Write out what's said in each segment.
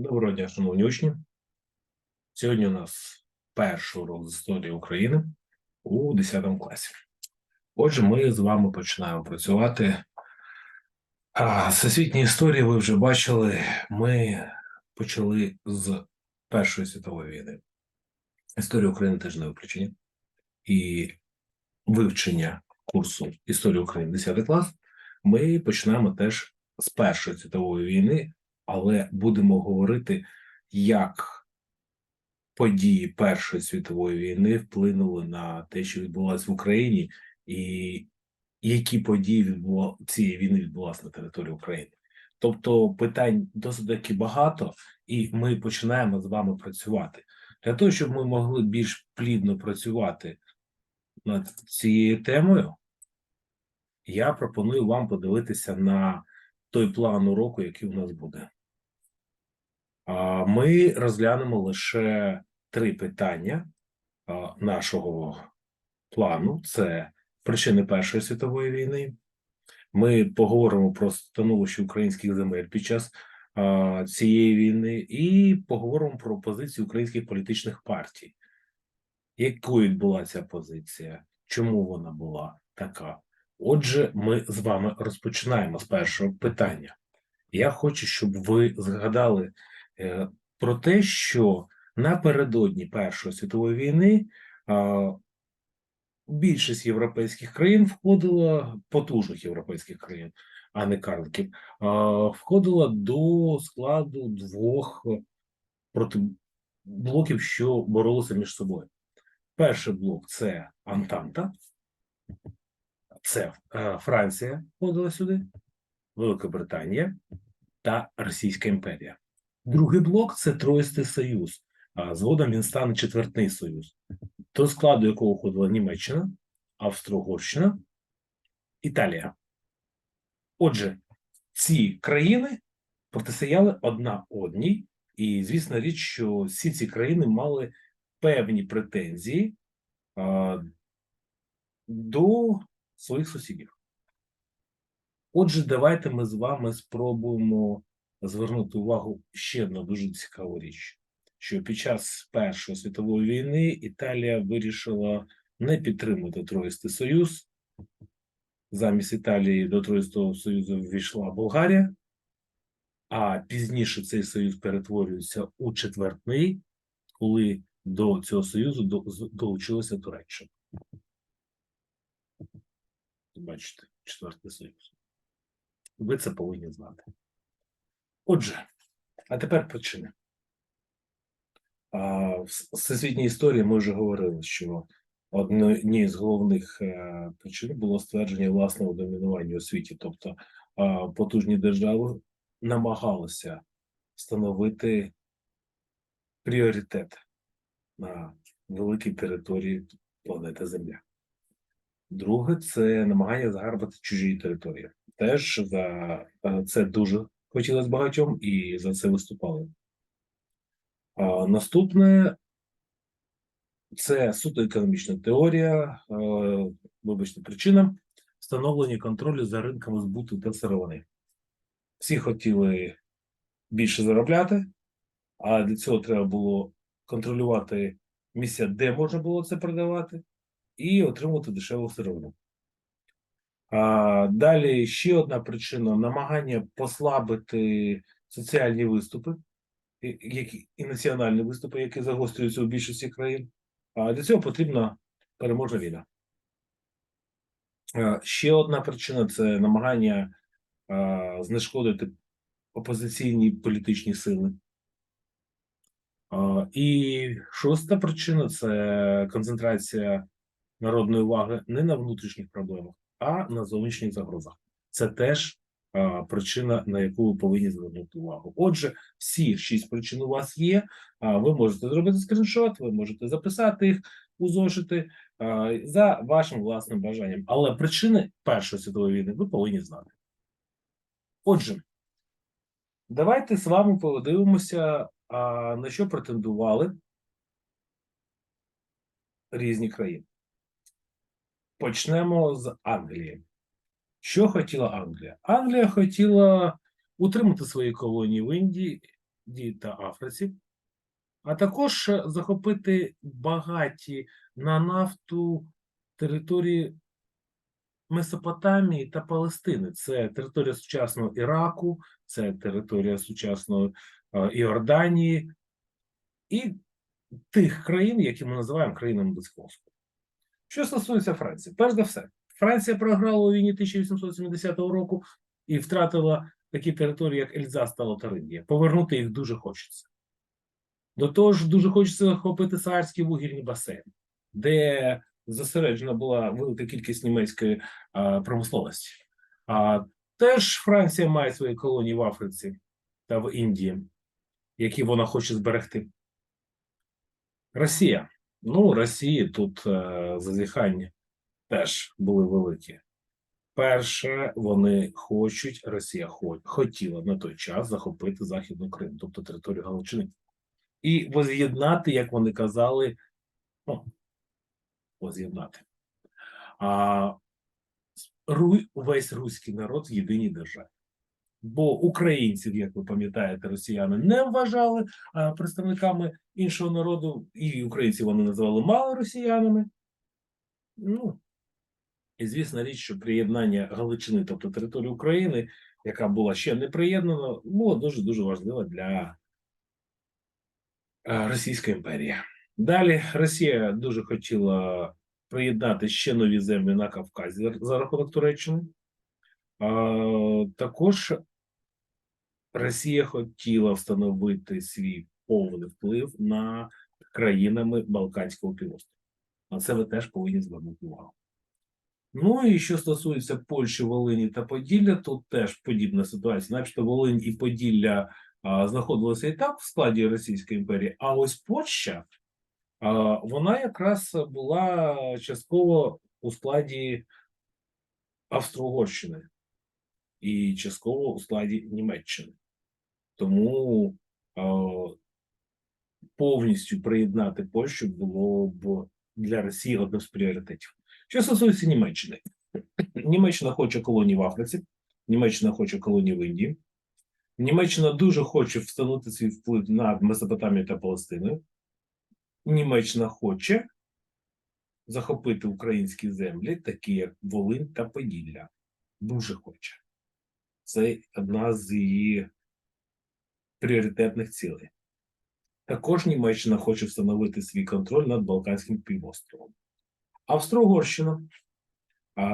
Доброго дня, шановні учні. Сьогодні у нас перший урок з історії України у 10 класі. Отже, ми з вами починаємо працювати. А, Всесвітні історії ви вже бачили. Ми почали з Першої світової війни. Історія України теж не виключення. І вивчення курсу історії України 10 клас ми починаємо теж з Першої світової війни, але будемо говорити, як події Першої світової війни вплинули на те, що відбулося в Україні, і які події відбула цієї війни відбулися на території України. Тобто питань досить багато, і ми починаємо з вами працювати для того, щоб ми могли більш плідно працювати над цією темою. Я пропоную вам подивитися на той план уроку, який у нас буде. Ми розглянемо лише три питання нашого плану: це причини Першої світової війни. Ми поговоримо про становище українських земель під час цієї війни, і поговоримо про позицію українських політичних партій. Якою була ця позиція? Чому вона була така? Отже, ми з вами розпочинаємо з першого питання. Я хочу, щоб ви згадали про те, що напередодні Першої світової війни е, більшість європейських країн входила, потужних європейських країн, а не карликів, е, входила до складу двох блоків, що боролися між собою. Перший блок це Антанта, це е, Франція входила сюди, Велика Британія та Російська імперія. Другий блок це Троїстий Союз. А згодом він стане четвертний союз, до складу якого входила Німеччина, Австро-Угорщина, Італія. Отже, ці країни протистояли одна одній, і звісна річ, що всі ці країни мали певні претензії а, до своїх сусідів. Отже, давайте ми з вами спробуємо звернути увагу ще на дуже цікаву річ, що під час Першої світової війни Італія вирішила не підтримувати Троїстий Союз. Замість Італії до Троїстого Союзу ввійшла Болгарія, а пізніше цей союз перетворюється у четвертний, коли до цього союзу долучилася Туреччина. Бачите, четвертий союз. Ви це повинні знати. Отже, а тепер причини. В всесвітній історії ми вже говорили, що однією з головних е, причин було ствердження власного домінування у світі. Тобто потужні держави намагалися встановити пріоритет на великій території планети Земля. Друге, це намагання загарбати чужі території. Теж за е, це дуже хотілося багатьом і за це виступали. А, наступне це суто економічна теорія, вибачте, причина встановлення контролю за ринками збуту та сировини. Всі хотіли більше заробляти, а для цього треба було контролювати місця, де можна було це продавати, і отримувати дешеву сировину. Далі ще одна причина намагання послабити соціальні виступи, які, і національні виступи, які загострюються у більшості країн. А для цього потрібна переможна війна. Ще одна причина це намагання знешкодити опозиційні політичні сили. І шоста причина це концентрація народної уваги не на внутрішніх проблемах, а на зовнішніх загрозах. Це теж а, причина, на яку ви повинні звернути увагу. Отже, всі шість причин у вас є. А, ви можете зробити скріншот, ви можете записати їх у зошити а, за вашим власним бажанням. Але причини Першої світової війни ви повинні знати. Отже, давайте з вами подивимося, а, на що претендували різні країни. Почнемо з Англії. Що хотіла Англія? Англія хотіла утримати свої колонії в Індії та Африці, а також е, захопити багаті на нафту території Месопотамії та Палестини. Це територія сучасного Іраку, це територія сучасної е, Іорданії і тих країн, які ми називаємо країнами Близького. Що стосується Франції, перш за все, Франція програла у війні 1870 року і втратила такі території, як Ельзас та Лотарингія. Повернути їх дуже хочеться. До того ж, дуже хочеться захопити Саарський вугільний басейн, де зосереджена була велика кількість німецької а, промисловості. А теж Франція має свої колонії в Африці та в Індії, які вона хоче зберегти. Росія. Ну, Росії тут е, зазіхання теж були великі. Перше, вони хочуть, Росія хотіла на той час захопити Західну Крим, тобто територію Галичини, і воз'єднати, як вони казали, ну, воз'єднати. А ру- весь руський народ в єдиній державі. Бо українців, як ви пам'ятаєте, росіяни не вважали а, представниками іншого народу, і українців вони називали мало росіянами. Ну, і звісна річ, що приєднання Галичини, тобто території України, яка була ще не приєднана, було дуже дуже важливо для е, Російської імперії. Далі Росія дуже хотіла приєднати ще нові землі на Кавказі за- рахунок Туреччини. Також Росія хотіла встановити свій повний вплив на країнами Балканського півострова. На це ви теж повинні звернути увагу. Ну і що стосується Польщі, Волині та Поділля, тут теж подібна ситуація. Начебто Волинь і Поділля а, знаходилися і так в складі Російської імперії, а ось Польща, а, вона якраз була частково у складі Австро-Угорщини і частково у складі Німеччини. Тому е, повністю приєднати Польщу було б для Росії одним з пріоритетів. Що стосується Німеччини, Німеччина хоче колонії в Африці, Німеччина хоче колонії в Індії. Німеччина дуже хоче встановити свій вплив над Месопотамією та Палестиною. Німеччина хоче захопити українські землі, такі як Волинь та Поділля. Дуже хоче. Це одна з її пріоритетних цілей. Також Німеччина хоче встановити свій контроль над Балканським півостровом. Австро-Угорщина,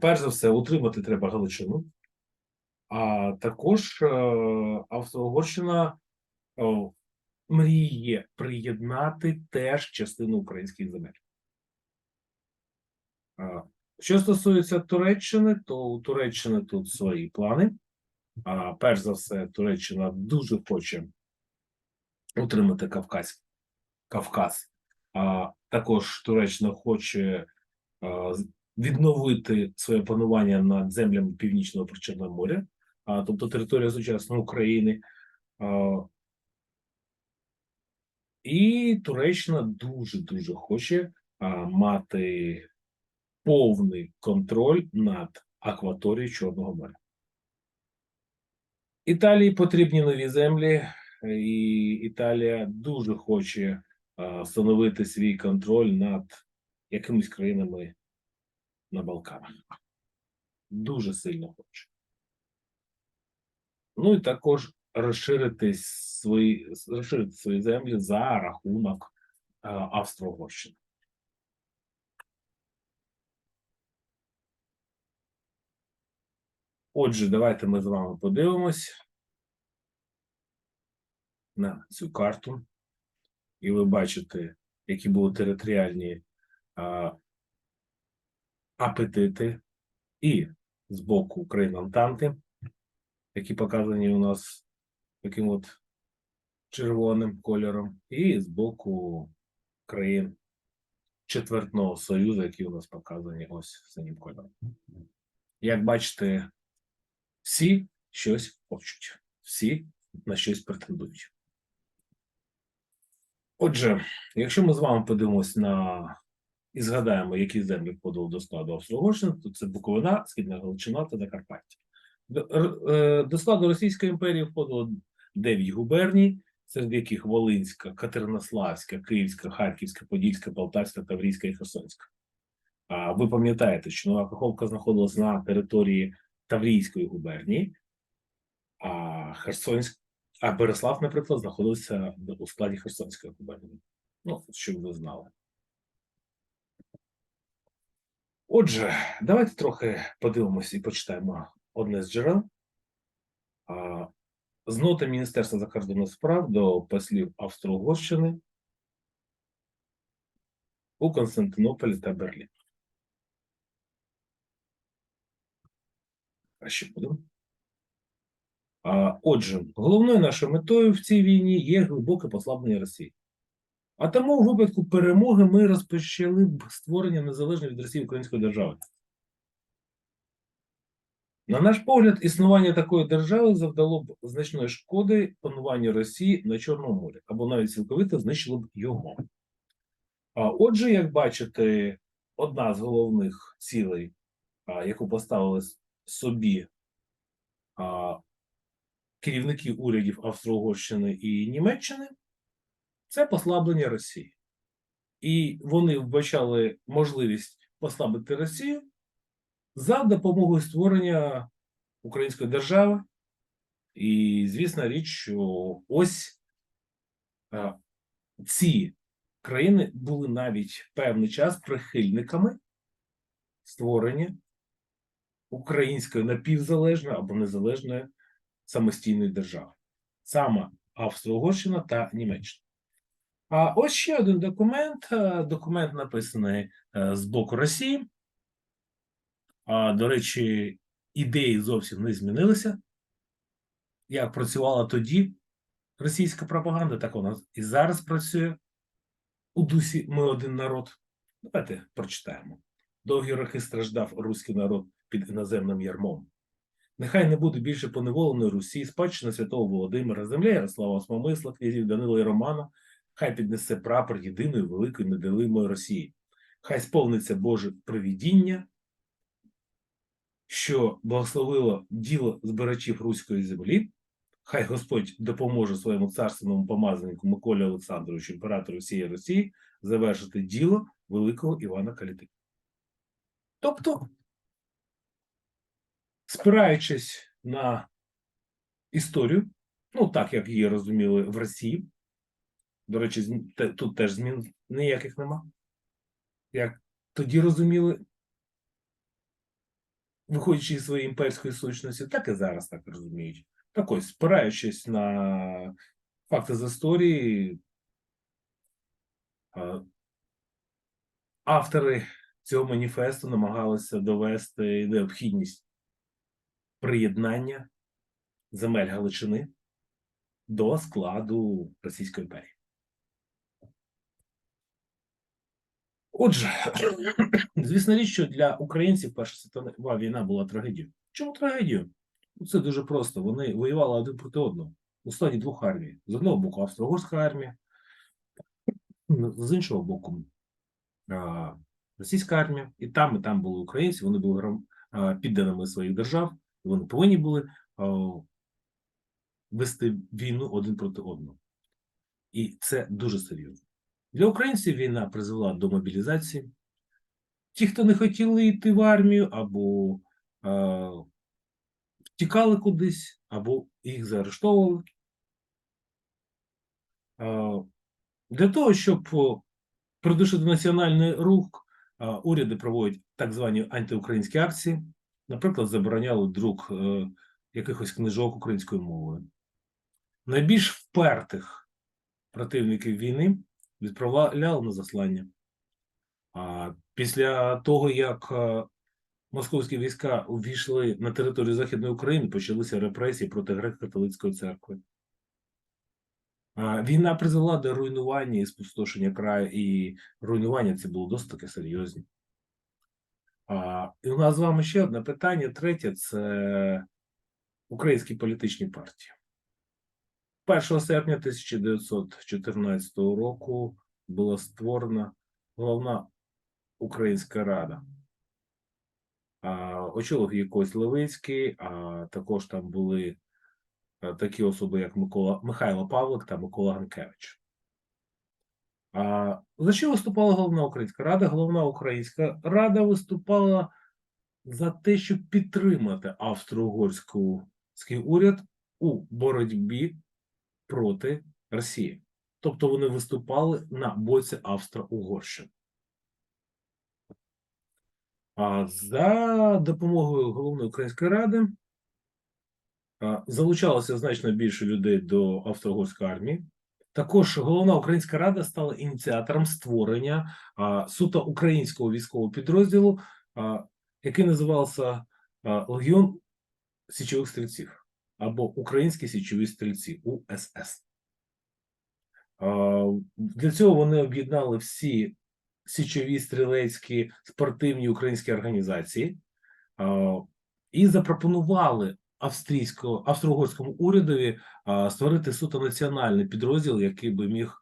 перш за все, утримати треба Галичину, а також е, Австро-Угорщина мріє приєднати теж частину українських земель. Що стосується Туреччини, то у Туреччини тут свої плани. А, перш за все, Туреччина дуже хоче утримати Кавказ. Кавказ. А також Туреччина хоче а, відновити своє панування над землями Північного Причорного моря, а, тобто територія сучасної України. А, і Туреччина дуже дуже хоче а, мати повний контроль над акваторією Чорного моря. Італії потрібні нові землі, і Італія дуже хоче встановити свій контроль над якимись країнами на Балканах. Дуже сильно хоче. Ну і також розширити свої, розширити свої землі за рахунок Австро-Угорщини. Отже, давайте ми з вами подивимось на цю карту, і ви бачите, які були територіальні а, апетити. І з боку країн Антанти, які показані у нас таким от червоним кольором, і з боку країн Четвертного Союзу, які у нас показані ось синім кольором. Як бачите, всі щось хочуть, всі на щось претендують. Отже, якщо ми з вами подивимось на і згадаємо, які землі входили до складу Австро-Угорщини, то це Буковина, Східна Галичина та Закарпаття. До, е, до складу Російської імперії входило 9 губерній, серед яких Волинська, Катеринославська, Київська, Харківська, Подільська, Полтавська, Таврійська і Херсонська. А ви пам'ятаєте, що Нова Каховка знаходилась на території Таврійської губернії, а Херсонськ, а Береслав, наприклад, знаходився у складі Херсонської губернії. Ну, щоб ви знали. Отже, давайте трохи подивимося і почитаємо одне з джерел. З ноти Міністерства закордонних справ до послів Австро-Угорщини у Константинополі та Берліні. А ще будемо. Отже, головною нашою метою в цій війні є глибоке послаблення Росії. А тому у випадку перемоги ми розпочали б створення незалежної від Росії української держави. На наш погляд, існування такої держави завдало б значної шкоди пануванню Росії на Чорному морі або навіть цілковито знищило б його. А отже, як бачите, одна з головних цілей, яку поставили собі а, керівники урядів Австро-Угорщини і Німеччини, це послаблення Росії. І вони вбачали можливість послабити Росію за допомогою створення української держави. І звісна річ, що ось а, ці країни були навіть певний час прихильниками створення української напівзалежної або незалежної самостійної держави, саме Австро-Угорщина та Німеччина. А ось ще один документ. е, Документ написаний е, з боку Росії. А, До речі, ідеї зовсім не змінилися. Як працювала тоді російська пропаганда, так вона і зараз працює у дусі Ми один народ. Давайте прочитаємо. Довгі роки страждав руський народ під іноземним ярмом. Нехай не буде більше поневоленої Русі, спадщина святого Володимира, земля Ярослава Осмомисла, князів Данила і Романа, хай піднесе прапор єдиної великої неделимої Росії. Хай сповниться Боже привідіння, що благословило діло збирачів руської землі. Хай Господь допоможе своєму царственному помазанику Миколі Олександровичу, імператору всієї Росії, завершити діло великого Івана Каліти. Тобто, спираючись на історію, ну так як її розуміли в Росії, до речі, тут теж змін ніяких нема. Як тоді розуміли, виходячи із своєї імперської сущності, так і зараз так розуміють. Так ось, спираючись на факти з історії, автори цього маніфесту намагалися довести необхідність приєднання земель Галичини до складу Російської імперії. Отже, звісно річ, що для українців Перша світова війна була трагедією. Чому трагедією? Ну, Це дуже просто. Вони воювали один проти одного у складі двох армій. З одного боку Австро-Угорська армія, з іншого боку російська армія. І там, і там були українці, вони були підданими своїх держав, вони повинні були вести війну один проти одного. І це дуже серйозно. Для українців війна призвела до мобілізації. Ті, хто не хотіли йти в армію, або е, втікали кудись, або їх заарештовували. Е, для того, щоб придушити національний рух, е, уряди проводять так звані антиукраїнські акції. Наприклад, забороняли друк е, якихось книжок українською мовою. Найбільш впертих противників війни відправляли на заслання. А після того, як е, московські війська увійшли на територію Західної України, почалися репресії проти греко-католицької церкви. Війна призвела до руйнування і спустошення краю, і руйнування це було досить таки серйозні. І у нас з вами ще одне питання. Третє це українські політичні партії. 1 серпня 1914 року була створена головна Українська Рада. А, її Левицький, а також там були е, такі особи, як Микола Михайло Павлик та Микола Ганкевич. А за що виступала головна українська рада? Головна українська рада виступала за те, щоб підтримати австро-угорський уряд у боротьбі проти Росії. Тобто вони виступали на боці Австро-Угорщини. А за допомогою головної української ради залучалося значно більше людей до австро-угорської армії. Також головна українська рада стала ініціатором створення суто українського військового підрозділу, який називався Легіон січових стрільців або Українські січові стрільці УСС. Для цього вони об'єднали всі січові стрілецькі спортивні українські організації і запропонували австрійсько австро-угорському урядові створити суто національний підрозділ, який би міг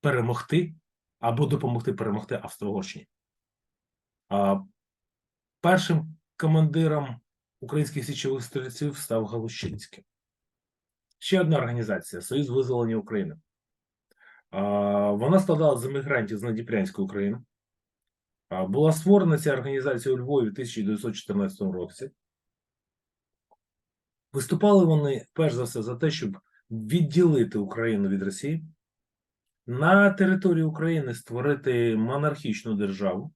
перемогти або допомогти перемогти Австро-Угорщині. Першим командиром українських січових стрільців став Галущинський. Ще одна організація Союз визволення України. А, Вона складалася з емігрантів з Надніпрянської України. Була створена ця організація у Львові в 1914 році. Виступали вони перш за все за те, щоб відділити Україну від Росії, на території України створити монархічну державу,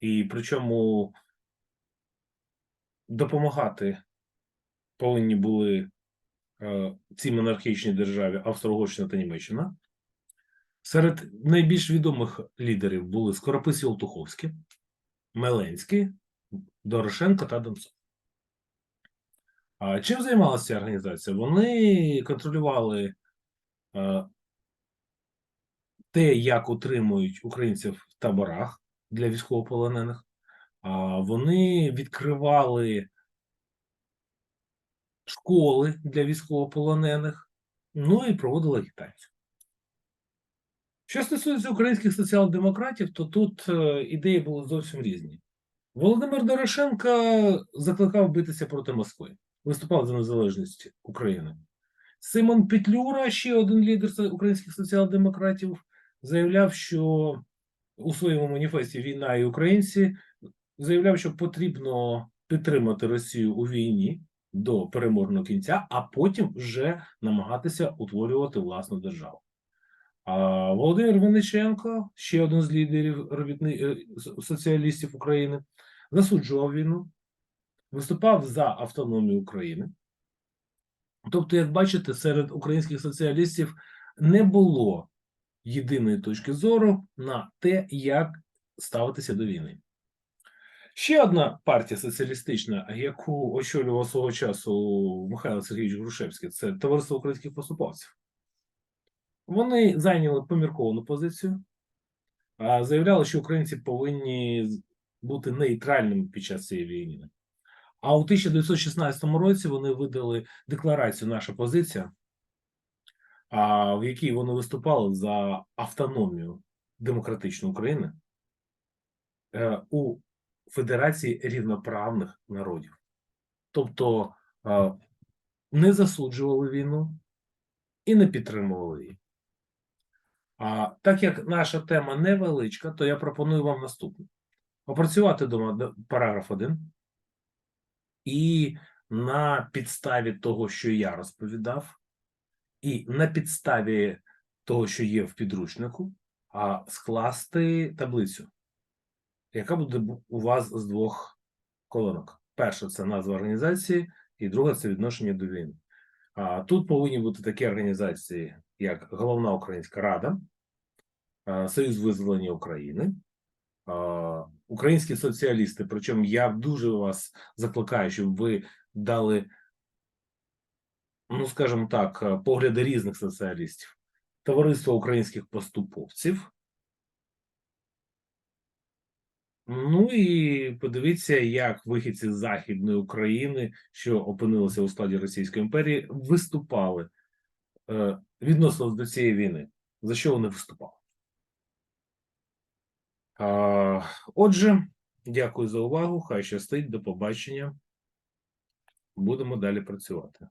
і причому допомагати повинні були е, цій монархічній державі Австро-Угорщина та Німеччина. Серед найбільш відомих лідерів були Скоропис Єлтуховський, Меленський, Дорошенко та Донцов. А чим займалася організація? Вони контролювали е, те, як утримують українців в таборах для військовополонених. А вони відкривали школи для військовополонених, ну і проводили агітацію. Що стосується українських соціал-демократів, то тут е, ідеї були зовсім різні. Володимир Дорошенко закликав битися проти Москви, виступав за незалежність України. Симон Петлюра, ще один лідер українських соціал-демократів, заявляв, що у своєму маніфесті Війна і українці заявляв, що потрібно підтримати Росію у війні до переможного кінця, а потім вже намагатися утворювати власну державу. Володимир Винниченко, ще один з лідерів робітни... е, соціалістів України, засуджував війну, виступав за автономію України. Тобто, як бачите, серед українських соціалістів не було єдиної точки зору на те, як ставитися до війни. Ще одна партія соціалістична, яку очолював свого часу Михайло Сергійович Грушевський, це Товариство українських поступовців. Вони зайняли помірковану позицію, заявляли, що українці повинні бути нейтральними під час цієї війни. А у 1916 році вони видали декларацію Наша позиція, в якій вони виступали за автономію демократичної України е, у Федерації рівноправних народів. Тобто е, не засуджували війну і не підтримували її. А так як наша тема невеличка, то я пропоную вам наступне: опрацювати дома параграф 1 і на підставі того, що я розповідав, і на підставі того, що є в підручнику, а скласти таблицю, яка буде у вас з двох колонок. Перша це назва організації, і друга це відношення до війни. А тут повинні бути такі організації, як Головна Українська Рада, Союз визволення України, Українські соціалісти. Причому я дуже вас закликаю, щоб ви дали, ну скажімо так, е, погляди різних соціалістів. Товариство українських поступовців. Ну і подивіться, як вихідці з Західної України, що опинилися у складі Російської імперії, виступали е, відносно до цієї війни. За що вони виступали? Отже, Дякую за увагу. Хай щастить. До побачення. Будемо далі працювати.